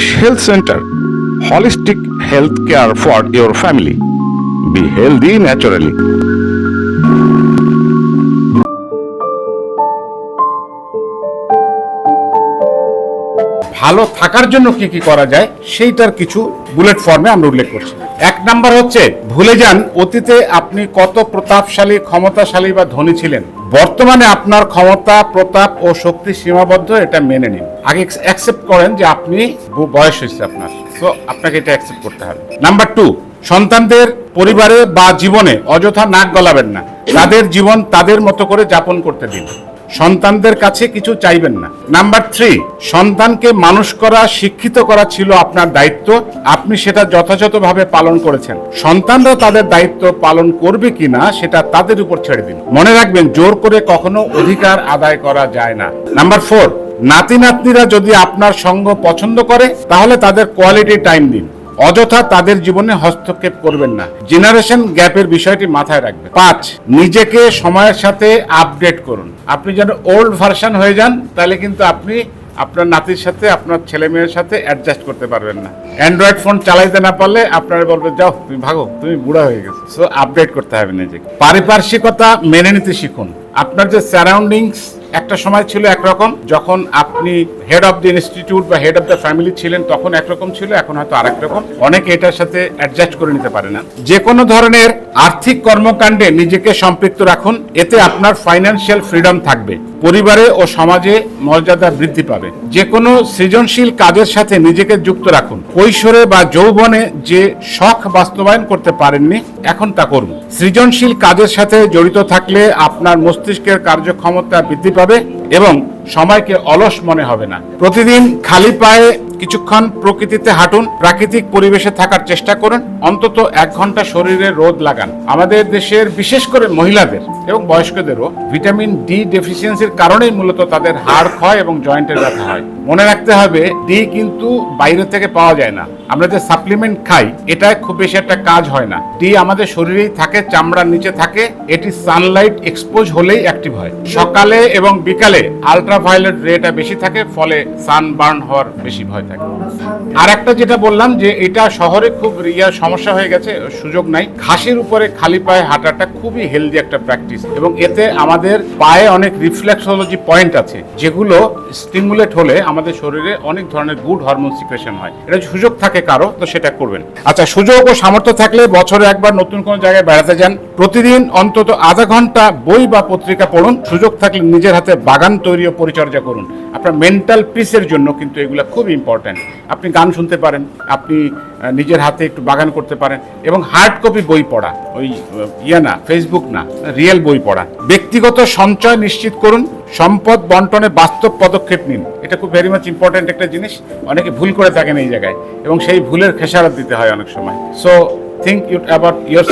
English Health Center. Holistic health care for your family. Be healthy naturally. ভালো থাকার জন্য কি কি করা যায়, সেইটার কিছু বুলেট ফর্মে আমরা উল্লেখ করছি এক নাম্বার হচ্ছে, ভুলে যান অতীতে আপনি কত প্রতাপশালী, ক্ষমতাশালী বা ধনী ছিলেন বর্তমানে আপনার ক্ষমতা, প্রতাপ ও শক্তি সীমাবদ্ধ, এটা মেনে নিন। আগে অ্যাকসেপ্ট করেন যে আপনি বয়স হয়েছে আপনার। তো আপনাকে এটা অ্যাকসেপ্ট করতে হবে। নাম্বার টু সন্তানদের পরিবারে বা জীবনে অযথা নাক গলাবেন না। তাদের জীবন তাদের মতো করে যাপন করতে দিন। সন্তানদের কাছে কিছু চাইবেন না। নাম্বার থ্রি সন্তানকে মানুষ করা, শিক্ষিত করা ছিল আপনার দায়িত্ব। আপনি সেটা যথাযথভাবে পালন করেছেন। সন্তানরা তাদের দায়িত্ব পালন করবে কিনা, সেটা তাদের উপর ছেড়ে দিন। মনে রাখবেন, জোর করে কখনো অধিকার আদায় করা যায় না। নাম্বার ফোর নাতি নাতনিরা যদি আপনার সঙ্গ পছন্দ করে, তাহলে তাদের কোয়ালিটি টাইম দিন। অযথা তাদের জীবনে হস্তক্ষেপ করবেন না। জেনারেশন গ্যাপের বিষয়টি মাথায় রাখবেন। পাঁচ, নিজেকে সময়ের সাথে আপডেট করুন। আপনি যেন ওল্ড ভার্সন হয়ে যান, তাহলে কিন্তু আপনি আপনার নাতির সাথে, আপনার ছেলে মেয়ের সাথে অ্যাডজাস্ট করতে পারবেন না। অ্যান্ড্রয়েড ফোন চালাইতে না পারলে আপনারা বলবে যাও, তুমি ভাগো, তুমি বুড়া হয়ে গেছো। সো আপডেট করতে হবে নিজেকে। পারিপার্শ্বিকতা মেনে নিতে শিখুন। আপনার যে সারাউন্ডিংস একটা সময় ছিল একরকম, যখন আপনি হেড অফ দ্য ইনস্টিটিউট বা হেড অফ দ্য ফ্যামিলি ছিলেন, তখন একরকম ছিল, এখন হয়তো আরেক রকম। অনেকে এটার সাথে অ্যাডজাস্ট করে নিতে পারে না। যে কোনো ধরনের আর্থিক কর্মকাণ্ডে নিজেকে সম্পৃক্ত রাখুন, এতে আপনার ফাইন্যান্সিয়াল ফ্রিডম থাকবে। পরিবারে ও সমাজে মর্যাদা বৃদ্ধি পাবে। যে কোনো সৃজনশীল কাজের সাথে নিজেকে যুক্ত রাখুন। কৈশোরে বা যৌবনে যে শখ বাস্তবায়ন করতে পারেননি, এখন তা করুন। সৃজনশীল কাজের সাথে জড়িত থাকলে আপনার মস্তিষ্কের কার্যক্ষমতা বৃদ্ধি পাবে এবং সময়কে অলস মনে হবে না। প্রতিদিন খালি পায়ে কিছুক্ষণ প্রকৃতিতে হাঁটুন, প্রাকৃতিক পরিবেশে থাকার চেষ্টা করুন, অন্তত এক ঘণ্টা শরীরে রোদ লাগান। আমাদের দেশের বিশেষ করে মহিলাদের এবং বয়স্কদেরও ভিটামিন ডি ডেফিসিয়েন্সির কারণেই মূলত তাদের হাড় ক্ষয় এবং জয়েন্টের ব্যথা হয়। মনে রাখতে হবে, ডি কিন্তু বাইরে থেকে পাওয়া যায় না। আমরা যে সাপ্লিমেন্ট খাই এটা খুব বেশি একটা কাজ হয় না। ডি আমাদের শরীরেই থাকে, চামড়ার নিচে থাকে, এটি সানলাইট এক্সপোজ হলেই অ্যাক্টিভ হয়। সকালে এবং বিকালে আলট্রাভায়োলেট রেটা বেশি থাকে, ফলে সানবার্ন হওয়ার বেশি ভয় থাকে। আর একটা যেটা বললাম যে এটা শহরে খুব ইয়ার সমস্যা হয়ে গেছে, সুযোগ নাই। ঘাসের উপরে খালি পায়ে হাঁটাটা খুবই হেলদি একটা প্র্যাকটিস এবং এতে আমাদের পায়ে অনেক রিফ্লেক্সোলজি পয়েন্ট আছে, যেগুলো স্টিমুলেট হলে আমাদের শরীরে অনেক ধরনের গুড হরমোন সিক্রেশন হয়। এটা সুযোগ থাকে কারও, তো সেটা করবেন। আচ্ছা সুযোগ ও সামর্থ্য থাকলে বছরে একবার নতুন কোনো জায়গায় বেড়াতে যান। প্রতিদিন অন্তত আধা ঘণ্টা বই বা পত্রিকা পড়ুন। সুযোগ থাকলে নিজের হাতে বাগান তৈরি পরিচর্যা করুন। আপনার মেন্টাল পিসের জন্য কিন্তু এগুলো খুব ইম্পর্ট্যান্ট আপনি গান শুনতে পারেন, আপনি নিজের হাতে একটু বাগান করতে পারেন এবং হার্ড কপি বই পড়া, ওই ইয়ে না ফেসবুক না রিয়েল বই পড়া। ব্যক্তিগত সঞ্চয় নিশ্চিত করুন, সম্পদ বন্টনে বাস্তব পদক্ষেপ নিন। এটা খুব ভেরি মাচ ইম্পর্ট্যান্ট একটা জিনিস, অনেকে ভুল করে থাকেন এই জায়গায় এবং সেই ভুলের খেসারত দিতে হয় অনেক সময়। So think it about your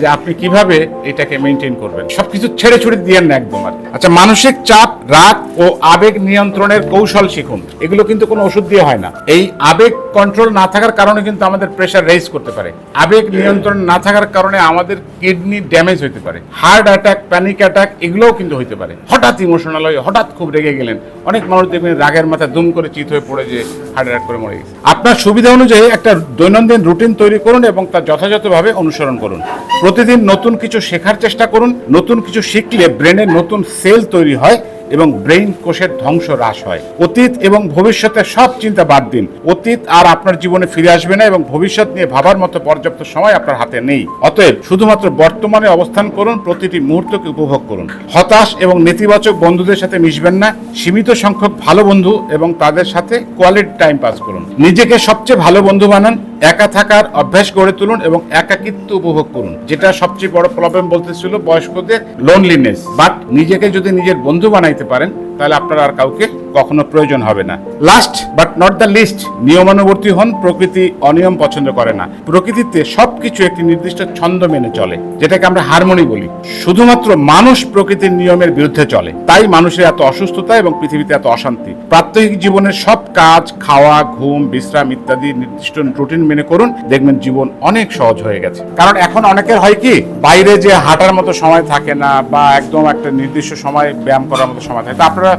যে আপনি কীভাবে এটাকে মেনটেন করবেন। সবকিছু ছেড়ে ছুড়ে দিয়েন না একদম আর আচ্ছা মানসিক চাপ, রাগ ও আবেগ নিয়ন্ত্রণের কৌশল শিখুন। এগুলো কিন্তু কোনো ওষুধ দিয়ে হয় না। এই আবেগ কন্ট্রোল না থাকার কারণে কিন্তু আমাদের প্রেশার রেজ করতে পারে। আবেগ নিয়ন্ত্রণ না থাকার কারণে আমাদের কিডনি ড্যামেজ হতে পারে। হার্ট অ্যাটাক প্যানিক অ্যাটাক এগুলোও কিন্তু হতে পারে। হঠাৎ ইমোশনাল হয়ে, হঠাৎ খুব রেগে গেলেন। অনেক মানুষ দেখবেন রাগের মাথায় দুম করে চিত হয়ে পড়ে যে হার্ট অ্যাটাক করে মরে গেছে। আপনার সুবিধা অনুযায়ী একটা দৈনন্দিন রুটিন তৈরি করুন এবং তা যথাযথভাবে অনুসরণ করুন। প্রতিদিন নতুন কিছু শেখার চেষ্টা করুন, নতুন কিছু শিখলে ব্রেনে নতুন সেল তৈরি হয় এবং ব্রেইন কোষের ধ্বংস হ্রাস হয়। অতীত এবং ভবিষ্যতের সব চিন্তা বাদ দিন। অতীত আর আপনার জীবনে ফিরে আসবে না এবং ভবিষ্যৎ নিয়ে ভাবার মতো পর্যাপ্ত সময় আপনার হাতে নেই। অতএব শুধুমাত্র বর্তমানে অবস্থান করুন, প্রতিটি মুহূর্তকে উপভোগ করুন। হতাশ এবং নেতিবাচক বন্ধুদের সাথে মিশবেন না। সীমিত সংখ্যক ভালো বন্ধু এবং তাদের সাথে কোয়ালিটি টাইম পাস করুন। নিজেকে সবচেয়ে ভালো বন্ধু বানান। একা থাকার অভ্যাস গড়ে তুলুন এবং একাকিত্ব উপভোগ করুন। যেটা সবচেয়ে বড় প্রবলেম বলতেছিল বয়স্কদের লোনলিনেস বাট নিজেকে যদি নিজের বন্ধু বানাইতে পারেন তাহলে আপনার আর কাউকে কখনো প্রয়োজন হবে না। Last but not the least নিয়মানুবর্তী হন, প্রকৃতি অনিয়ম পছন্দ করে না। প্রকৃতিতে সবকিছু একটি নির্দিষ্ট ছন্দ মেনে চলে, যেটাকে আমরা হারমোনি বলি। শুধুমাত্র মানুষ প্রকৃতির নিয়মের বিরুদ্ধে চলে, তাই মানুষের এত অসুস্থতা এবং পৃথিবীতে এত অশান্তি। প্রাত্যহিক জীবনের সব কাজ, খাওয়া, ঘুম, বিশ্রাম ইত্যাদি নির্দিষ্ট রুটিন মেনে করুন, দেখবেন জীবন অনেক সহজ হয়ে গেছে। কারণ এখন অনেকের হয় কি, বাইরে যে হাঁটার মতো সময় থাকে না বা একদম একটা নির্দিষ্ট সময় ব্যায়াম করার মতো সময় থাকে, তা আপনারা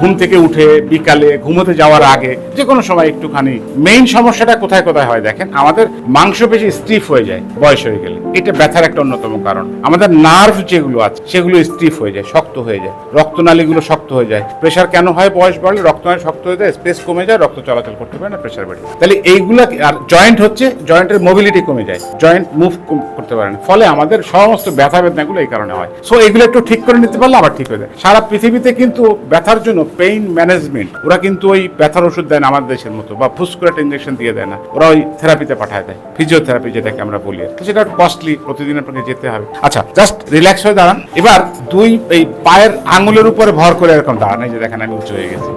ঘুম থেকে উঠে বিকালে ঘুমোতে যাওয়ার আগে যে কোনো সময় একটুখানি মেইন সমস্যাটা কোথায় কোথায় হয় দেখেন? আমাদের মাংসপেশি স্টিফ হয়ে যায়, বয়স হয়ে গেলে। এটা ব্যথার একটা অন্যতম কারণ। আমাদের নার্ভ যেগুলো আছে, সেগুলো স্টিফ হয়ে যায়, শক্ত হয়ে যায়। রক্তনালীগুলো শক্ত হয়ে যায়। প্রেশার কেন হয় বয়স বাড়লে? রক্তনালী শক্ত হয়ে যায় স্পেস কমে যায়, রক্ত চলাচল করতে পারে না প্রেশার বেড়ে তাহলে এইগুলো আর জয়েন্ট হচ্ছে জয়েন্টের মোবিলিটি কমে যায়। জয়েন্ট মুভ করতে পারে না। ফলে আমাদের সমস্ত ব্যথা বেদনাগুলো এই কারণে হয়। সো এগুলো একটু ঠিক করে নিতে পারলে আবার ঠিক হয়ে যায়। সারা পৃথিবীতে কিন্তু ব্যথার জন্য পেইন ম্যানেজমেন্ট ওরা কিন্তু ওই ব্যথার ওষুধ দেয় না আমাদের দেশের মতো, বা ফুসকুরাট করে ইঞ্জেকশন দিয়ে দেয় না, ওরা ওই থেরাপিতে পাঠায় দেয় ফিজিওথেরাপি যেটাকে আমরা বলি তো সেটা কস্টলি প্রতিদিন আপনাকে যেতে হবে। আচ্ছা জাস্ট রিল্যাক্স হয়ে দাঁড়ান। এবার দুই, এই পায়ের আঙুলের উপরে ভর করে এরকম দাঁড়ান, এই যে দেখেন আমি উঁচু হয়ে গেছি।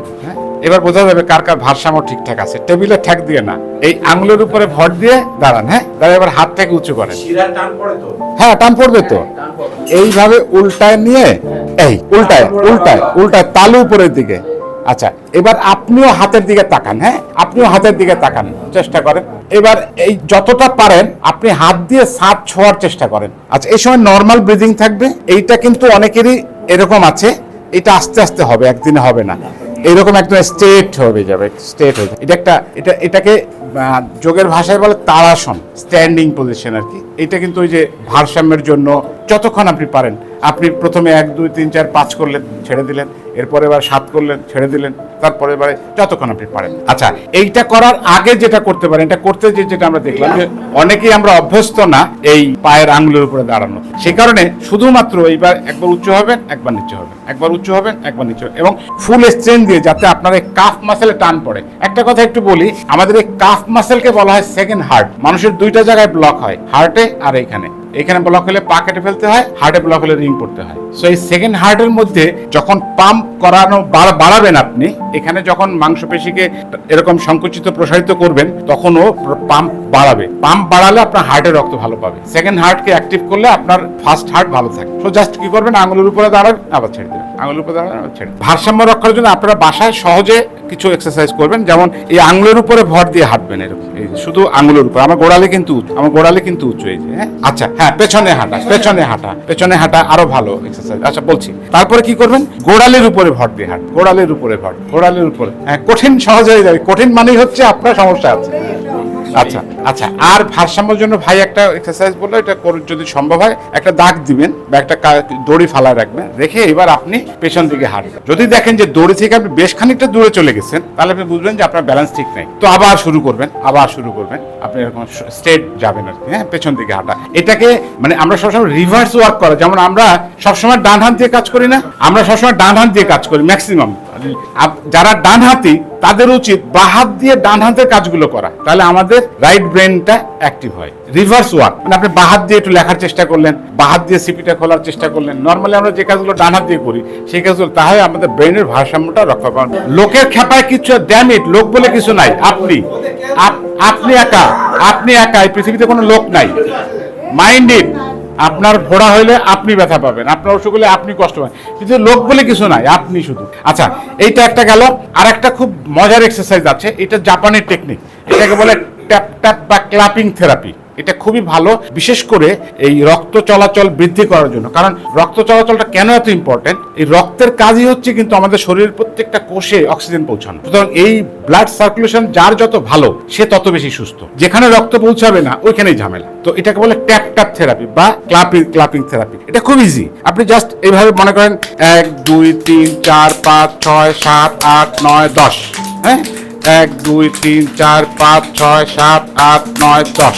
এবার বোঝা যাবে কার কার ভারসাম্য ঠিকঠাক আছে। টেবিলে ঠেক দিয়ে না। এই আঙুলের উপরে ভর দিয়ে দাঁড়ান হ্যাঁ? দাঁড়িয়ে এবার হাতটাকে উঁচু করেন। হ্যাঁ টান পড়বে তো। এইভাবে উল্টায় নিয়ে এই উল্টায় উল্টায় উল্টায় তালু উপরের দিকে। আচ্ছা এবার আপনিও হাতের দিকে তাকান হ্যাঁ? আপনিও হাতের দিকে তাকান চেষ্টা করেন। এবার এই যতটা পারেন আপনি হাত দিয়ে সাত ছোঁয়ার চেষ্টা করেন। আচ্ছা এই সময় নর্মাল ব্রিদিং থাকবে। এইটা কিন্তু অনেকেরই এরকম আছে। এটা আস্তে আস্তে হবে একদিনে হবে না। এরকম একদম স্টেট হয়ে যাবে স্টেট হয়ে যাবে। এটা একটা, এটা, এটাকে যোগের ভাষায় বলে তারাসন স্ট্যান্ডিং পজিশন আর কি। এটা কিন্তু ওই যে ভারসাম্যের জন্য যতক্ষণ আপনি পারেন। আপনি প্রথমে এক, দুই, তিন, চার, পাঁচ করলেন, ছেড়ে দিলেন, এরপরে এবার সাত করলেন, ছেড়ে দিলেন, তারপরে এবারে যতক্ষণ আপনি পারেন। আচ্ছা এইটা করার আগে যেটা করতে পারেন, এটা করতে যে যেটা আমরা দেখলাম যে অনেকেই আমরা অভ্যস্ত না এই পায়ের আঙুলের উপরে দাঁড়ানো। সেই কারণে শুধুমাত্র এইবার একবার উচ্চ হবেন, একবার নিচু হবেন, একবার উচ্চ হবেন, একবার নিচু হবেন। এবং ফুল স্ট্রেন দিয়ে যাতে আপনার এই কাফ মাসেলে টান পড়ে। একটা কথা একটু বলি, আমাদের এই কাফ মাসেলকে বলা হয় সেকেন্ড হার্ট মানুষের দুইটা জায়গায় ব্লক হয়। হার্টে আর এখানে। এখানে ব্লক হলে পা কেটে ফেলতে হয় হার্টে ব্লক হলে রিং পড়তে হয়। সো এই সেকেন্ড হার্টের মধ্যে যখন পাম্প করানো বাড়া- বাড়াবেন আপনি, এখানে যখন মাংসপেশিকে এরকম সংকুচিত, প্রসারিত করবেন তখন ও পাম্প বাড়াবে। পাম্প বাড়ালে আপনার হার্টের রক্ত ভালো পাবে। সেকেন্ড হার্টকে অ্যাক্টিভ করলে আপনার ফার্স্ট হার্ট ভালো থাকে সো জাস্ট কি করবেন? আঙুলের উপরে দাঁড়াবেন, আবার ছেড়ে দেবেন। আঙুলের উপরে দাঁড়াবেন, আবার ছেড়ে। ভারসাম্য রক্ষার জন্য আপনারা বাসায় সহজে কিছু এক্সারসাইজ করবেন। যেমন এই আঙুলের উপরে ভর দিয়ে হাঁটবেন এরকম। শুধু আঙুলের উপর, আমার গোড়ালে কিন্তু আমার গোড়ালে কিন্তু উঁচু যে হ্যাঁ? আচ্ছা হ্যাঁ পেছনে হাঁটা পেছনে হাঁটা পেছনে হাঁটা আরও ভালো এক্সারসাইজ আচ্ছা বলছি, তারপরে কি করবেন? গোড়ালের উপরে ভর দিয়ে হাঁট গোড়ালের উপরে ভর, গোড়ালের উপরে। হ্যাঁ কঠিন সহজ হয়ে যাবে। কঠিন মানেই হচ্ছে আপনার সমস্যা আছে। আচ্ছা আচ্ছা আর ভারসাম্যের জন্য ভাই একটা এক্সারসাইজ বলল, এটা যদি সম্ভব হয়, একটা দাগ দিবেন বা একটা দড়ি ফালায় রাখবেন, রেখে এবার আপনি পেছন দিকে হাঁটবেন। যদি দেখেন যে দড়ি থেকে আপনি বেশ খানিকটা দূরে চলে গেছেন, তাহলে আপনি বুঝবেন যে আপনার ব্যালেন্স ঠিক নেই। তো আবার শুরু করবেন, আবার শুরু করবেন, আপনি এরকম স্ট্রেট যাবেন আর কি হ্যাঁ পেছন দিকে হাঁটা। এটাকে মানে আমরা সবসময় রিভার্স ওয়ার্ক করা, যেমন আমরা সবসময় ডান হাত দিয়ে কাজ করি না, আমরা সবসময় ডান হাত দিয়ে কাজ করি ম্যাক্সিমাম যারা ডান হাতি তাদের উচিত বা হাত দিয়ে ডান হাতের কাজগুলো করা। তাহলে আমাদের রাইট ব্রেনটা অ্যাক্টিভ হয়। রিভার্স ওয়ার্ক মানে আপনি বাহাত দিয়ে একটু লেখার চেষ্টা করলেন বাহাত দিয়ে সিপিটা খোলার চেষ্টা করলেন। নর্মালি আমরা যে কাজগুলো ডান হাত দিয়ে করি, সেই কাজগুলো তাহলে আমাদের ব্রেনের ভারসাম্যটা রক্ষা করেন লোকের খেপায় কিছু ড্যামিট লোক বলে কিছু নাই। আপনি, আপ- আপনি একা আপনি একা, এই পৃথিবীতে কোনো লোক নাই। মাইন্ড ইট আপনার ঘোড়া হইলে আপনি ব্যথা পাবেন, আপনার অসুখ হলে আপনি কষ্ট পাবেন। কিন্তু লোক বলে কিছু নাই, আপনি শুধু। আচ্ছা এইটা একটা গেল। আর একটা খুব মজার এক্সারসাইজ আছে, এটা জাপানের টেকনিক এটাকে বলে ট্যাপ ট্যাপ বা ক্লাপিং থেরাপি এটা খুবই ভালো, বিশেষ করে এই রক্ত চলাচল বৃদ্ধি করার জন্য। কারণ রক্ত চলাচলটা কেন এত ইম্পর্টেন্ট এই রক্তের কাজই হচ্ছে কিন্তু আমাদের শরীরের প্রত্যেকটা কোষে অক্সিজেন পৌঁছানো। সুতরাং এই ব্লাড সার্কুলেশন যার যত ভালো, সে তত বেশি সুস্থ। যেখানে রক্ত পৌঁছাবে না, ওইখানেই ঝামেলা। তো এটাকে বলে ট্যাপ ট্যাপ থেরাপি বা ক্লাপিং ক্লাপিং থেরাপি এটা খুব ইজি আপনি জাস্ট এইভাবে মনে করেন, এক, দুই, তিন, চার, পাঁচ, ছয়, সাত, আট, নয়, দশ। হ্যাঁ? এক, দুই, তিন, চার, পাঁচ, ছয়, সাত, আট, নয়, দশ।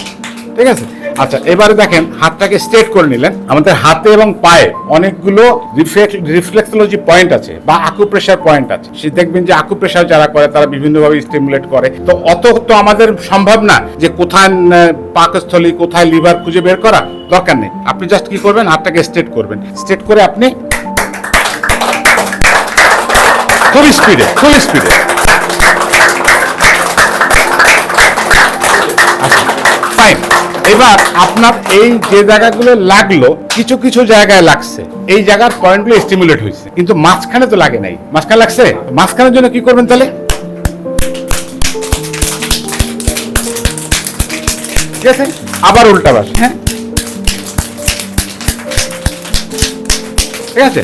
ঠিক আছে? আচ্ছা এবারে দেখেন, হাতটাকে স্ট্রেট করে নিলেন। আমাদের হাতে এবং পায়ে অনেকগুলো রিফ্লেক্সোলজি পয়েন্ট আছে বা আকুপ্রেশার পয়েন্ট আছে। সে দেখবেন যে আকুপ্রেশার যারা করে, তারা বিভিন্নভাবে স্টিমুলেট করে। তো অত তো আমাদের সম্ভব না যে কোথায় পাকস্থলী, কোথায় লিভার খুঁজে বের করা দরকার নেই। আপনি জাস্ট কি করবেন? হাতটাকে স্ট্রেট করবেন। স্ট্রেট করে আপনি খুব স্পিডে খুব স্পিডে ফাইন এবার আপনার এই যে জায়গাগুলো লাগল, কিছু কিছু জায়গায় লাগছে। এই জায়গার পয়েন্টগুলো স্টিমুলেট হয়েছে। কিন্তু মাঝখানে তো লাগে নাই। মাঝখানে লাগছে? মাঝখানের জন্য কি করবেন তাহলে? ঠিক আছে? আবার উল্টা বাস হ্যাঁ? ঠিক আছে?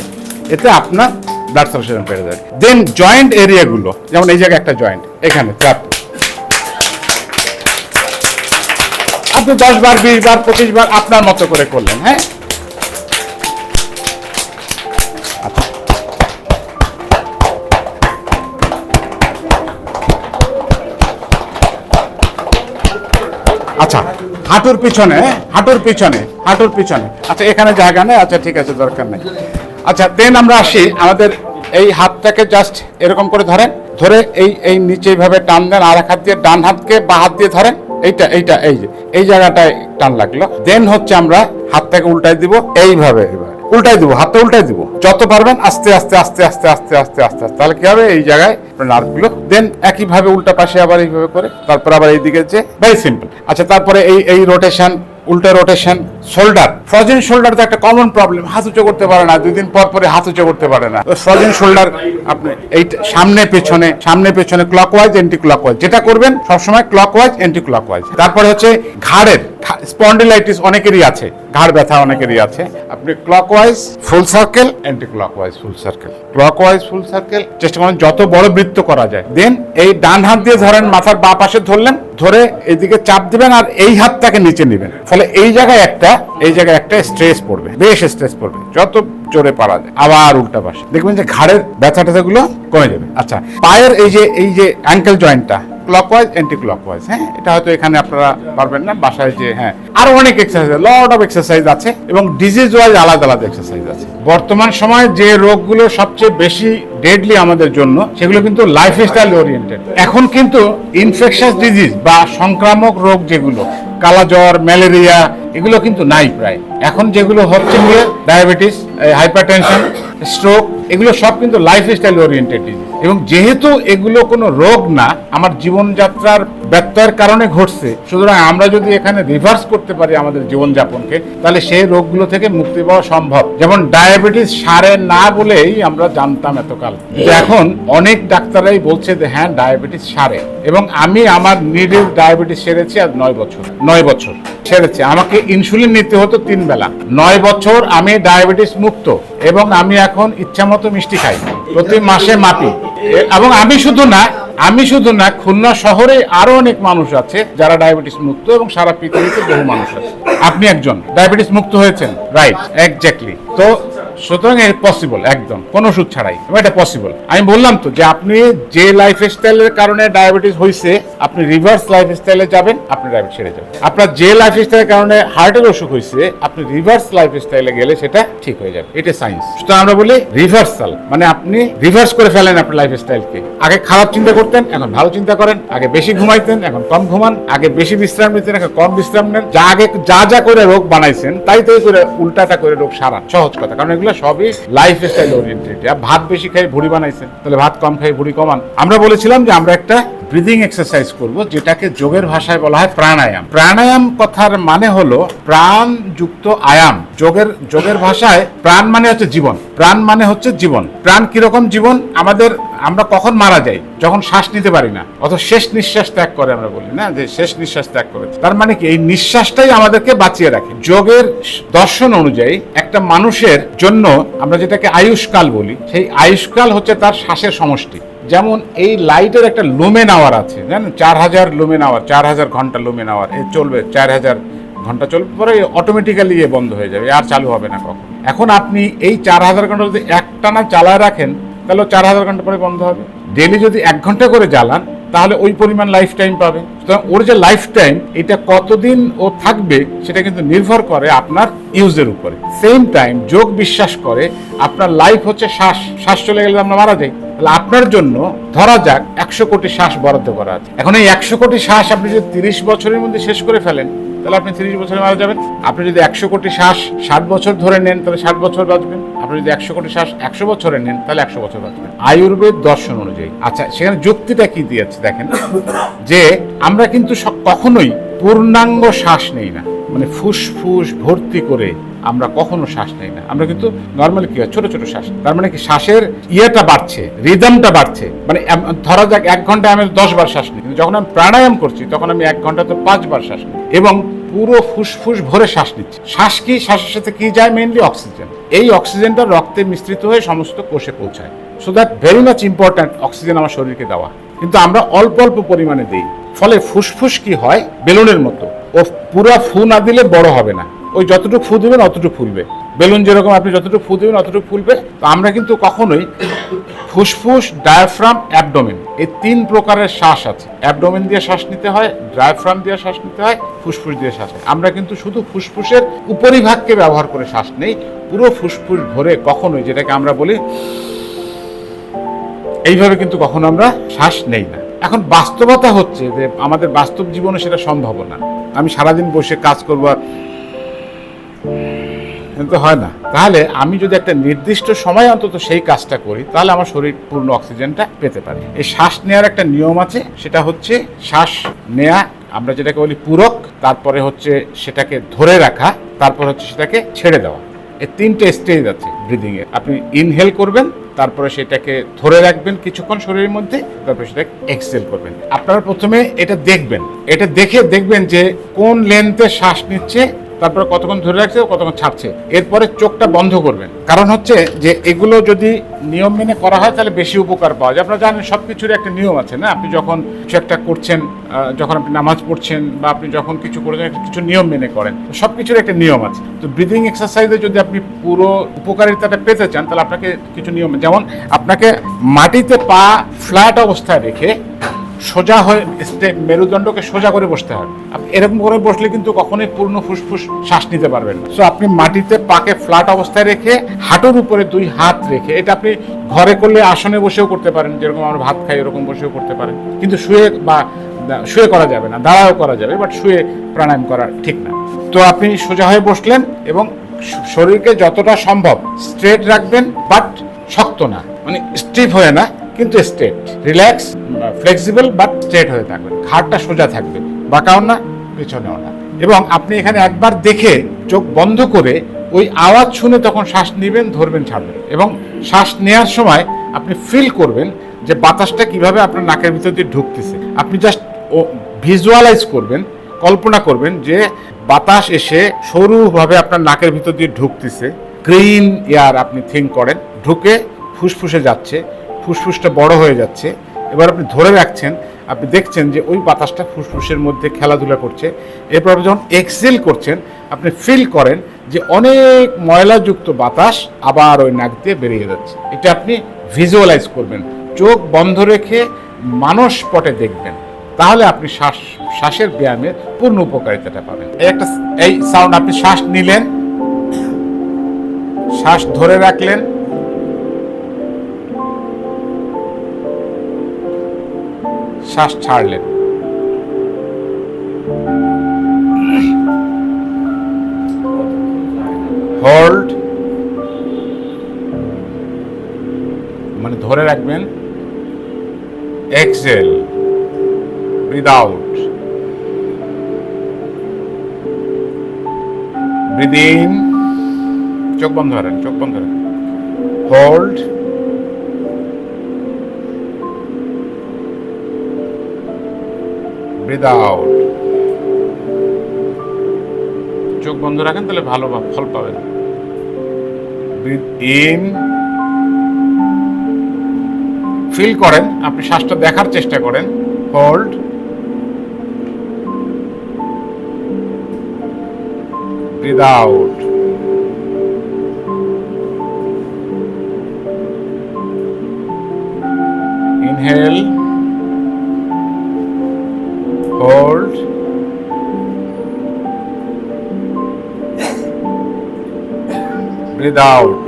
এতে আপনার ব্লাড সার্কুলেশন বেড়ে যায় দেন জয়েন্ট এরিয়াগুলো যেমন এই জায়গায় একটা জয়েন্ট এখানে চাপ আপনি দশ বার, বিশ বার, পঁচিশ বার আপনার মতো করে করলেন হ্যাঁ? আচ্ছা। আচ্ছা হাঁটুর পিছনে হাঁটুর পিছনে হাঁটুর পিছনে। আচ্ছা এখানে জায়গা নেই? আচ্ছা ঠিক আছে, দরকার নেই। আচ্ছা দেন আমরা আসি আমাদের এই হাতটাকে জাস্ট এরকম করে ধরেন, ধরে এই এই নিচে এইভাবে টান দেন, আর এক হাত দিয়ে ডান হাতকে বা হাত দিয়ে ধরেন। এইটা এইটা, এই যে, এই জায়গাটায় টান লাগল। দেন হচ্ছে আমরা হাতটাকে উল্টাই দিব, এইভাবে এবার উল্টাই দিব, হাতটা উল্টাই দিব। যত পারবেন আস্তে আস্তে আস্তে আস্তে আস্তে আস্তে আস্তে আস্তে। তাহলে কি হবে? এই জায়গায় নার্ভ নার্ভগুলো। দেন একইভাবে উল্টা পাশে আবার এইভাবে করে, তারপর আবার এইদিকে যে ভেরি সিম্পল আচ্ছা তারপরে এই এই রোটেশন উল্টা রোটেশন শোল্ডার ফ্রজেন শোল্ডার তো একটা কমন প্রবলেম হাত উঁচু করতে পারে না, দুই দিন পর পরে হাত উঁচু করতে পারে না। ফ্রজেন শোল্ডার আপনি এই সামনে পেছনে সামনে পেছনে ক্লকওয়াইজ এন্টি ক্লকওয়াইজ যেটা করবেন সবসময় ক্লকওয়াইজ এন্টি ক্লকওয়াইজ তারপরে হচ্ছে ঘাড়ের স্পন্ডিলাইটিস অনেকেরই আছে, ঘাড় ব্যথা অনেকেরই আছে। আপনি clockwise full circle anti clockwise full circle clockwise full circle চেষ্টা করেন যত বড় বৃত্ত করা যায়। দেন এই ডান হাত দিয়ে ধরেন, মাথার বা পাশে ধরলেন, ধরে এদিকে চাপ দিবেন আর এই হাতটাকে নিচে নেবেন। ফলে এই জায়গায় একটা, এই জায়গায় একটা স্ট্রেস পড়বে, বেশ স্ট্রেস পড়বে, যত জোরে পারা যায়। আবার উল্টা পাশে। দেখবেন যে ঘাড়ের ব্যথা ট্যাথা গুলো কমে যাবে। আচ্ছা পায়ের এই যে এই যে অ্যাঙ্কেল জয়েন্টটা ক্লকওয়াইজ অ্যান্টি ক্লকওয়াইজ হ্যাঁ? এটা হয়তো এখানে আপনারা পারবেন না, বাসায় যে হ্যাঁ। আরও অনেক এক্সারসাইজ লট অফ এক্সারসাইজ আছে এবং ডিজিজ ওয়াইজ আলাদা আলাদা এক্সারসাইজ আছে। বর্তমান সময়ে যে রোগগুলো সবচেয়ে বেশি ডেডলি আমাদের জন্য, সেগুলো কিন্তু লাইফস্টাইল ওরিয়েন্টেড এখন কিন্তু ইনফেকশাস ডিজিজ বা সংক্রামক রোগ যেগুলো কালাজ্বর, ম্যালেরিয়া, এগুলো কিন্তু নাই প্রায়। এখন যেগুলো হচ্ছে গিয়ে ডায়াবেটিস হাইপারটেনশন, স্ট্রোক, এগুলো সব কিন্তু লাইফস্টাইল ওরিয়েন্টেড ডিজিজ এবং যেহেতু এগুলো কোনো রোগ না, আমার জীবনযাত্রার ব্যত্যয়ের কারণে ঘটছে, সুতরাং আমরা যদি এখানে রিভার্স করতে পারি আমাদের জীবনযাপনকে, তাহলে সেই রোগগুলো থেকে মুক্তি পাওয়া সম্ভব। যেমন ডায়াবেটিস সারে না বলেই আমরা জানতাম এতকাল। এখন অনেক ডাক্তারাই বলছে যে হ্যাঁ ডায়াবেটিস সারে। এবং আমি আমার নিডের ডায়াবেটিস সেরেছি আজ নয় বছর। নয় বছর। সেরেছে আমাকে ইনসুলিন নিতে হতো তিন বেলা। নয় বছর আমি ডায়াবেটিস মুক্ত এবং আমি এখন ইচ্ছামতো মিষ্টি খাই। প্রতি মাসে মাপি। এবং আমি শুধু না, আমি শুধু না, খুলনা শহরে আরও অনেক মানুষ আছে যারা ডায়াবেটিস মুক্ত এবং সারা পৃথিবীতে বহু মানুষ আছে। আপনি একজন। ডায়াবেটিস মুক্ত হয়েছেন। রাইট এক্স্যাক্টলি তো সুতরাং এর পসিবল একদম। কোনো ওষুধ ছাড়াই। এবং এটা পসিবল আমি বললাম তো যে আপনি যে লাইফ স্টাইলের কারণে ডায়াবেটিস হয়েছে আপনি রিভার্স লাইফ স্টাইলে যাবেন, আপনি ডায়াবেটিস ছেড়ে যাবেন। আপনার যে লাইফ স্টাইলের কারণে হার্টের অসুখ হয়েছে আপনি রিভার্স লাইফ স্টাইলে গেলে সেটা ঠিক হয়ে যাবে। এটা সায়েন্স সুতরাং আমরা বলি রিভার্সাল মানে আপনি রিভার্স করে ফেলেন আপনার লাইফ স্টাইলকে আগে খারাপ চিন্তা করতেন, এখন ভালো চিন্তা করেন, আগে বেশি ঘুমাইতেন, এখন কম ঘুমান, আগে বেশি বিশ্রাম নিতেন, এখন কম বিশ্রাম নেন। যা আগে, যা যা করে রোগ বানাইছেন, তাই তাই করে উল্টাটা করে রোগ সারান। সহজ কথা, কারণ এগুলো সবই লাইফ স্টাইল ওরিয়েন্টেড ভাত বেশি খাই, ভুড়ি বানাইছেন তাহলে ভাত কম খাই, ভুড়ি কমান। আমরা বলেছিলাম যে আমরা একটা ব্রিদিং এক্সারসাইজ করব, যেটাকে যোগের ভাষায় বলা হয় প্রাণায়াম। প্রাণায়াম কথার মানে হলো প্রাণ যুক্ত আয়াম। যোগের যোগের ভাষায় প্রাণ মানে হচ্ছে জীবন। প্রাণ মানে হচ্ছে জীবন। প্রাণ কীরকম জীবন? আমাদের আমরা কখন মারা যাই, যখন শ্বাস নিতে পারি না অত শেষ নিঃশ্বাস ত্যাগ করে আমরা বলি, না, যে শেষ নিঃশ্বাস ত্যাগ করে তার মানে কি, এই নিঃশ্বাসটাই আমাদেরকে বাঁচিয়ে রাখে। যোগের দর্শন অনুযায়ী একটা মানুষের জন্য আমরা যেটাকে আয়ুষ্কাল বলি, সেই আয়ুষ্কাল হচ্ছে তার শ্বাসের সমষ্টি। যেমন এই লাইটের একটা লুমেন আওয়ার আছে, জানেন, চার হাজার লুমেন আওয়ার চার হাজার ঘণ্টা লুমেন আওয়ার এ চলবে, চার হাজার ঘণ্টা চলবে, পরে অটোমেটিক্যালি এ বন্ধ হয়ে যাবে, আর চালু হবে না কখন। এখন আপনি এই চার হাজার ঘণ্টা যদি একটানা চালায় রাখেন তাহলে চার হাজার ঘণ্টা পরে বন্ধ হবে। ডেলি যদি এক ঘণ্টা করে জ্বালান, তাহলে ওই পরিমাণ লাইফ টাইম পাবে। সুতরাং ওর যে লাইফ টাইম এটা কতদিন ও থাকবে, সেটা কিন্তু নির্ভর করে আপনার ইউজের উপরে। সেম টাইম যোগ বিশ্বাস করে আপনার লাইফ হচ্ছে শ্বাস শ্বাস চলে গেলে আমরা মারা যাই। তাহলে আপনার জন্য ধরা যাক একশো কোটি শ্বাস বরাদ্দ করা আছে। এখন এই একশো কোটি শ্বাস আপনি যদি তিরিশ বছরের মধ্যে শেষ করে ফেলেন তাহলে আপনি তিরিশ বছরে মারা যাবেন। আপনি যদি একশো কোটি শ্বাস ষাট বছর ধরে নেন, তাহলে ষাট বছর বাঁচবেন। আপনি যদি একশো কোটি শ্বাস একশো বছরে নেন, তাহলে একশো বছর বাঁচবেন। আয়ুর্বেদ দর্শন অনুযায়ী। আচ্ছা সেখানে যুক্তিটা কি দিয়েছে দেখেন। যে আমরা কিন্তু কখনোই পূর্ণাঙ্গ শ্বাস নেই না। মানে ফুসফুস, ভর্তি করে আমরা কখনো শ্বাস নেই না। আমরা কিন্তু নর্মালি কি হয়? ছোট ছোট শ্বাস। তার মানে কি? শ্বাসের ইয়েটা বাড়ছে রিদমটা বাড়ছে। মানে ধরা যাক এক ঘন্টায় আমি দশ বার শ্বাস নিই। কিন্তু যখন আমি প্রাণায়াম করছি, তখন আমি এক ঘন্টাতে পাঁচবার শ্বাস নিই। এবং পুরো ফুসফুস ভরে শ্বাস নিচ্ছি। শ্বাস কি? শ্বাসের সাথে কি যায়? মেইনলি অক্সিজেন এই অক্সিজেনটা রক্তে মিশ্রিত হয়ে সমস্ত কোষে পৌঁছায়। So that very much important oxygen আমার শরীরকে দেওয়া। কিন্তু আমরা অল্প অল্প পরিমাণে দিই। ফলে ফুসফুস কি হয়? বেলুনের মতো। ও পুরা ফু না দিলে বড় হবে না। ওই যতটুকু ফু দিবেন অতটুকু ফুলবে। বেলুন যেরকম আপনি যতটুকু ফু দিবেন অতটুকু ফুলবে। তো আমরা কিন্তু কখনোই ফুসফুস, ডায়াফ্রাম, অ্যাবডোমেন, এই তিন প্রকারের শ্বাস আছে। অ্যাবডোমেন দিয়ে শ্বাস নিতে হয়, ডায়াফ্রাম দিয়ে শ্বাস নিতে হয়, ফুসফুস দিয়ে শ্বাস নেয়। আমরা কিন্তু শুধু ফুসফুসের উপরিভাগকে ব্যবহার করে শ্বাস নেই, পুরো ফুসফুস ভরে কখনোই যেটাকে আমরা বলি, এইভাবে কিন্তু কখনো আমরা শ্বাস নেই না। এখন বাস্তবতা হচ্ছে যে আমাদের বাস্তব জীবনে সেটা সম্ভব না। আমি সারাদিন বসে কাজ করব আর কিন্তু হয় না। তাহলে আমি যদি একটা নির্দিষ্ট সময় অন্তত সেই কাজটা করি, তাহলে আমার শরীর পূর্ণ অক্সিজেনটা পেতে পারে। এই শ্বাস নেওয়ার একটা নিয়ম আছে, সেটা হচ্ছে শ্বাস নেয়া, আমরা যেটাকে বলি পূরক, তারপরে হচ্ছে সেটাকে ধরে রাখা, তারপর হচ্ছে সেটাকে ছেড়ে দেওয়া। এই তিনটে স্টেজ আছে ব্রিদিং এর। আপনি ইনহেল করবেন, তারপরে সেটাকে ধরে রাখবেন কিছুক্ষণ শরীরের মধ্যে, তারপরে সেটাকে এক্সেল করবেন। আপনারা প্রথমে এটা দেখবেন। এটা দেখে দেখবেন যে কোন লেন্থে শ্বাস নিচ্ছে তারপরে কতক্ষণ ধরে রাখছে, কতক্ষণ ছাড়ছে। এরপরে চোখটা বন্ধ করবেন। কারণ হচ্ছে যে এগুলো যদি নিয়ম মেনে করা হয়, তাহলে বেশি উপকার পাওয়া যায়। আপনারা জানেন সব কিছুর একটা নিয়ম আছে না? আপনি যখন কিছু একটা করছেন যখন আপনি নামাজ পড়ছেন বা আপনি যখন কিছু করেছেন একটা কিছু নিয়ম মেনে করেন। সব কিছুর একটা নিয়ম আছে। তো ব্রিদিং এক্সারসাইজে যদি আপনি পুরো উপকারিতাটা পেতে চান, তাহলে আপনাকে কিছু নিয়ম, যেমন আপনাকে মাটিতে পা ফ্ল্যাট অবস্থায় রেখে সোজা হয়ে স্টে- মেরুদণ্ডকে সোজা করে বসতে হবে আপনি এরকম করে বসলে কিন্তু কখনোই পূর্ণ ফুসফুস শ্বাস নিতে পারবেন না। সো আপনি মাটিতে পাকে ফ্ল্যাট অবস্থায় রেখে হাঁটুর উপরে দুই হাত রেখে, এটা আপনি ঘরে করলে আসনে বসেও করতে পারেন, যেরকম আমরা ভাত খাই এরকম বসেও করতে পারেন। কিন্তু শুয়ে বা শুয়ে করা যাবে না, দাঁড়াও করা যাবে বাট শুয়ে প্রাণায়াম করা ঠিক না। তো আপনি সোজা হয়ে বসলেন এবং শরীরকে যতটা সম্ভব স্ট্রেট রাখবেন বাট শক্ত না মানে স্টিফ হয়ে না। কিন্তু straight relax flexible but straight হয়ে থাকবে ঘাড়টা সোজা থাকবে, বাঁকাও না, পেছনেও না। এবং আপনি এখানে একবার দেখে চোখ বন্ধ করে ওই আওয়াজ শুনে তখন শ্বাস নেবেন, ধরবেন, ছাড়বেন। এবং শ্বাস নেওয়ার সময় আপনি ফিল করবেন যে বাতাসটা কীভাবে আপনার নাকের ভিতর দিয়ে ঢুকতেছে। আপনি জাস্ট ও ভিজুয়ালাইজ করবেন, কল্পনা করবেন যে বাতাস এসে সরুভাবে আপনার নাকের ভিতর দিয়ে ঢুকতেছে। গ্রিন এয়ার আপনি থিঙ্ক করেন, ঢুকে ফুসফুসে যাচ্ছে। ফুসফুসটা বড় হয়ে যাচ্ছে। এবার আপনি ধরে রাখছেন, আপনি দেখছেন যে ওই বাতাসটা ফুসফুসের মধ্যে খেলাধুলা করছে। এরপর আপনি যখন এক্সেল করছেন, আপনি ফিল করেন যে অনেক ময়লাযুক্ত বাতাস আবার ওই নাক দিয়ে বেরিয়ে যাচ্ছে। এটা আপনি ভিজুয়ালাইজ করবেন। চোখ বন্ধ রেখে মানস পটে দেখবেন। তাহলে আপনি শ্বাস, শ্বাসের ব্যায়ামের পূর্ণ উপকারিতাটা পাবেন। একটা এই সাউন্ড আপনি শ্বাস নিলেন। শ্বাস ধরে রাখলেন। শ্বাস ছাড়লেন। হোল্ড মানে ধরে রাখবেন exhale breathe out breathe in চোখ বন্ধ করেন, চোখ বন্ধ করেন। হোল্ড ব্রিদ আউট চোখ বন্ধ রাখেন তাহলে ভালো ফল পাবেন। ব্রিদ ইন ফিল করেন আপনি শ্বাসটা দেখার চেষ্টা করেন। Hold breathe out inhale hold breathe out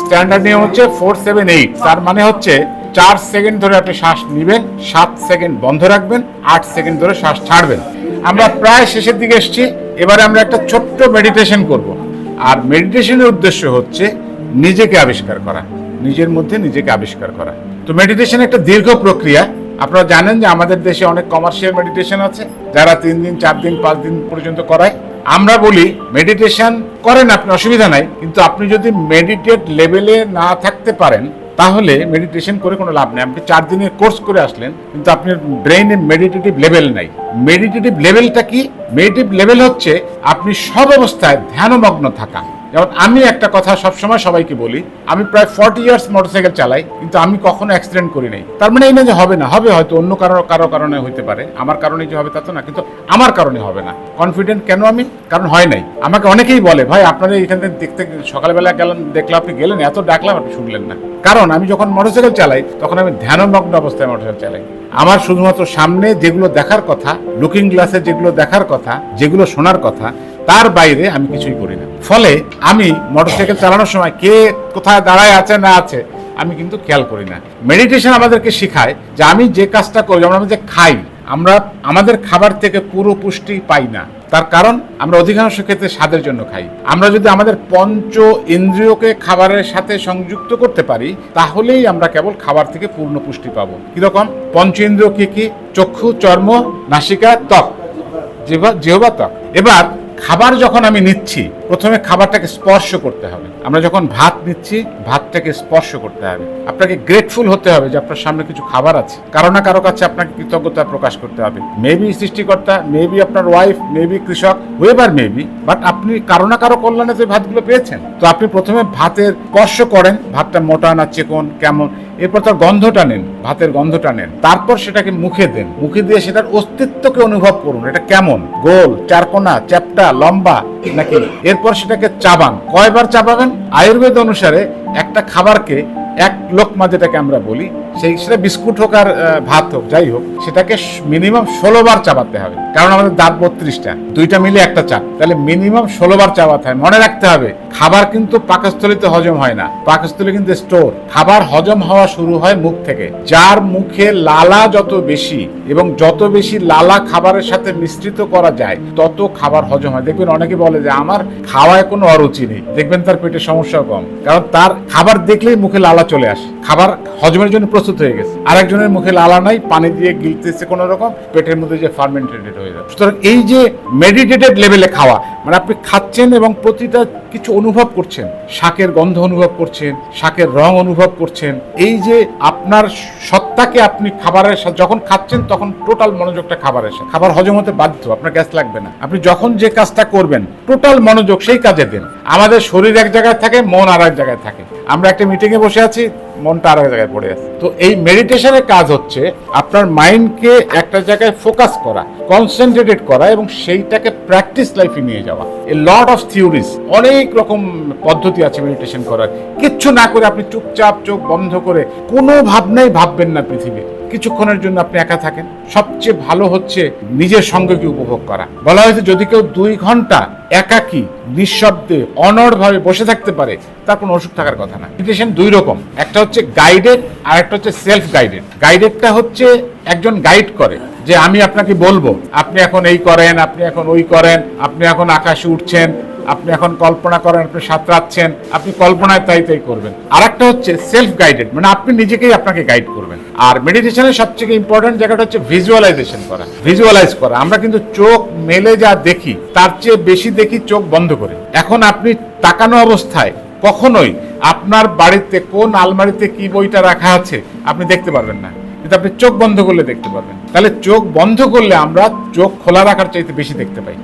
standard নিয়ম হচ্ছে ফোর সেভেন এইট তার মানে হচ্ছে চার সেকেন্ড ধরে আপনি শ্বাস নেবেন, সাত সেকেন্ড বন্ধ রাখবেন, আট সেকেন্ড ধরে শ্বাস ছাড়বেন। আমরা প্রায় শেষের দিকে এসেছি। এবারে আমরা একটা ছোট্ট মেডিটেশন করব। আর মেডিটেশনের উদ্দেশ্য হচ্ছে নিজেকে আবিষ্কার করা, নিজের মধ্যে নিজেকে আবিষ্কার করা। তো মেডিটেশন একটা দীর্ঘ প্রক্রিয়া। আপনারা জানেন যে আমাদের দেশে অনেক কমার্শিয়াল মেডিটেশন আছে, যারা তিন দিন, চার দিন, পাঁচ দিন পর্যন্ত করায়। আমরা বলি মেডিটেশন করেন আপনি, অসুবিধা নাই। কিন্তু আপনি যদি মেডিটেট লেভেলে না থাকতে পারেন, তাহলে মেডিটেশন করে কোনো লাভ নেই। আপনি চার দিনের কোর্স করে আসলেন, কিন্তু আপনার ব্রেইনে মেডিটেটিভ লেভেল নাই। মেডিটেটিভ লেভেলটা কি? মেডিটেটিভ লেভেল হচ্ছে, আপনি সব অবস্থায় ধ্যানমগ্ন থাকা। যেমন আমি একটা কথা সবসময় সবাইকে বলি, আমি প্রায় ফর্টি ইয়ার্স মোটরসাইকেল চালাই, কিন্তু আমি কখনো অ্যাক্সিডেন্ট করি নাই। তার মানে এই না যে হবে না, হবে হয়তো, অন্য কারও কারও কারণে হইতে পারে। আমার কারণে যে হবে তা তো না, কিন্তু আমার কারণে হবে না। কনফিডেন্ট কেন আমি? কারণ হয় নাই। আমাকে অনেকেই বলে, ভাই আপনাদের এখান থেকে দেখতে সকালবেলা গেলেন দেখলাম আপনি গেলেন, এত ডাকলাম আপনি শুনলেন না। কারণ আমি যখন মোটরসাইকেল চালাই, তখন আমি ধ্যানমগ্ন অবস্থায় মোটরসাইকেল চালাই। আমার শুধুমাত্র সামনে যেগুলো দেখার কথা লুকিং গ্লাসে যেগুলো দেখার কথা, যেগুলো শোনার কথা তার বাইরে আমি কিছুই করি না। ফলে আমি মোটরসাইকেল চালানোর সময় কে কোথায় দাঁড়ায় আছে না আছে, আমি কিন্তু খেয়াল করি না। মেডিটেশন আমাদেরকে শেখায় যে আমি যে কাজটা করি, যেমন আমি যে খাই, আমরা আমাদের খাবার থেকে পুরো পুষ্টি পাই না। তার কারণ আমরা অধিকাংশ ক্ষেত্রে স্বাদের জন্য খাই। আমরা যদি আমাদের পঞ্চ ইন্দ্রিয়কে খাবারের সাথে সংযুক্ত করতে পারি, তাহলেই আমরা কেবল খাবার থেকে পূর্ণ পুষ্টি পাবো। কীরকম? পঞ্চ ইন্দ্রিয় কি কি? চক্ষু, চর্ম, নাসিকা, ত্বক। জিহ্বা ত্বক। এবার খাবার যখন আমি নিচ্ছি প্রথমে খাবারটাকে স্পর্শ করতে হবে। আমরা যখন ভাত নিচ্ছি, ভাতটাকে স্পর্শ করতে হবে। আপনাকে গ্রেটফুল হতে হবে যে আপনার সামনে কিছু খাবার আছে। কারও না কারও কাছে আপনাকে কৃতজ্ঞতা প্রকাশ করতে হবে। মেবি সৃষ্টিকর্তা মেবি আপনার ওয়াইফ মেবি কৃষক ওয়েবার মেবি বাট আপনি কারও না কারও কল্যাণে যে ভাতগুলো পেয়েছেন। তো আপনি প্রথমে ভাতের স্পর্শ করেন, ভাতটা মোটা না চিকন, কেমন, এরপর তার গন্ধটা নেন, ভাতের গন্ধটা নেন। তারপর সেটাকে মুখে দেন। মুখে দিয়ে সেটার অস্তিত্বকে অনুভব করুন, এটা কেমন, গোল, চারকোনা, চ্যাপটা, লম্বা, নাকি এরপর সেটাকে চাবান। কয়বার চাবাবেন? আয়ুর্বেদ অনুসারে একটা খাবারকে এক লোকমা যেটাকে আমরা বলি, সেই সেটা বিস্কুট হোক আর ভাত হোক, যাই হোক, সেটাকে মিনিমাম ষোলো বার চাবাতে হবে। কারণ আমাদের দাঁত বত্রিশটা, দুইটা মিলে একটা চাপ। তাহলে মিনিমাম ষোলো বার চাবাতে হয়। মনে রাখতে হবে, খাবার কিন্তু পাকস্থলিতে হজম হয় না। পাকস্থলী কিন্তু স্টোর খাবার হজম হওয়া শুরু হয় মুখ থেকে। যার মুখে লালা যত বেশি এবং যত বেশি লালা খাবারের সাথে মিশ্রিত করা যায়, তত খাবার হজম হয়। দেখবেন অনেকে বলে যে, আমার খাওয়ায় কোনো অরুচি নেই। দেখবেন তার পেটে সমস্যা কম। কারণ তার খাবার দেখলেই মুখে লালা চলে আসে। খাবার হজমের জন্য প্রস্তুত হয়ে গেছে। আরেকজনের মুখে লালা নাই, পানি দিয়ে গিলতেছে কোনো রকম পেটের মধ্যে যে ফার্মেন্টেড হয়ে যাবে সুতরাং এই যে মেডিটেটেড লেভেলে খাওয়া মানে আপনি খাচ্ছেন এবং প্রতিটা কিছু অনুভব করছেন। শাকের গন্ধ অনুভব করছেন, শাকের রং অনুভব করছেন। এই যে আপনার সত্তাকে আপনি খাবারের যখন খাচ্ছেন, তখন টোটাল মনোযোগটা খাবারের সাথে খাবার হজম হতে বাধ্য, আপনার গ্যাস লাগবে না। আপনি যখন যে কাজটা করবেন টোটাল মনোযোগ সেই কাজে দেন। আমাদের শরীর এক জায়গায় থাকে, মন আর এক জায়গায় থাকে। আমরা একটা মিটিংয়ে বসে আছি, মনটা আর জায়গায় পড়ে আছে। তো এই মেডিটেশনের কাজ হচ্ছে আপনার মাইন্ডকে একটা জায়গায় ফোকাস করা কনসেন্ট্রেটেড করা এবং সেইটাকে প্র্যাকটিস লাইফে নিয়ে যাওয়া। এ লট অফ থিওরিজ অনেক রকম পদ্ধতি আছে মেডিটেশন করার। কিচ্ছু না করে আপনি চুপচাপ চোখ বন্ধ করে কোনো ভাবনাই ভাববেন না পৃথিবীর কিছুক্ষণের জন্য আপনি একা থাকেন। সবচেয়ে ভালো হচ্ছে নিজের সঙ্গকে উপভোগ করা। বলা হয়েছে, যদি কেউ দুই ঘণ্টা একাকী, নিঃশব্দে, অনড়ভাবে বসে থাকতে পারে, তার কোনো অসুখ থাকার কথা না। মেডিটেশন দুই রকম। একটা হচ্ছে গাইডেড আর একটা হচ্ছে সেলফ গাইডেড গাইডেডটা হচ্ছে একজন গাইড করে, যে আমি আপনাকে বলব, আপনি এখন এই করেন, আপনি এখন ওই করেন, আপনি এখন আকাশে উঠছেন আপনি এখন কল্পনা করেন, আপনি সাঁতরাচ্ছেন, আপনি কল্পনায় তাই তাই করবেন। আর একটা হচ্ছে সেলফ গাইডেড মানে আপনি নিজেকেই আপনাকে গাইড করবেন। আর মেডিটেশনের সবচেয়ে ইম্পর্টেন্ট জায়গাটা হচ্ছে ভিজুয়ালাইজেশন করা ভিজুয়ালাইজ করা। আমরা কিন্তু চোখ মেলে যা দেখি, তার চেয়ে বেশি দেখি চোখ বন্ধ করে। এখন আপনি তাকানো অবস্থায় কখনোই আপনার বাড়িতে কোন আলমারিতে কি বইটা রাখা আছে, আপনি দেখতে পারবেন না। কিন্তু আপনি চোখ বন্ধ করলে দেখতে পারবেন। তাহলে চোখ বন্ধ করলে আমরা চোখ খোলা রাখার চাইতে বেশি দেখতে পাই।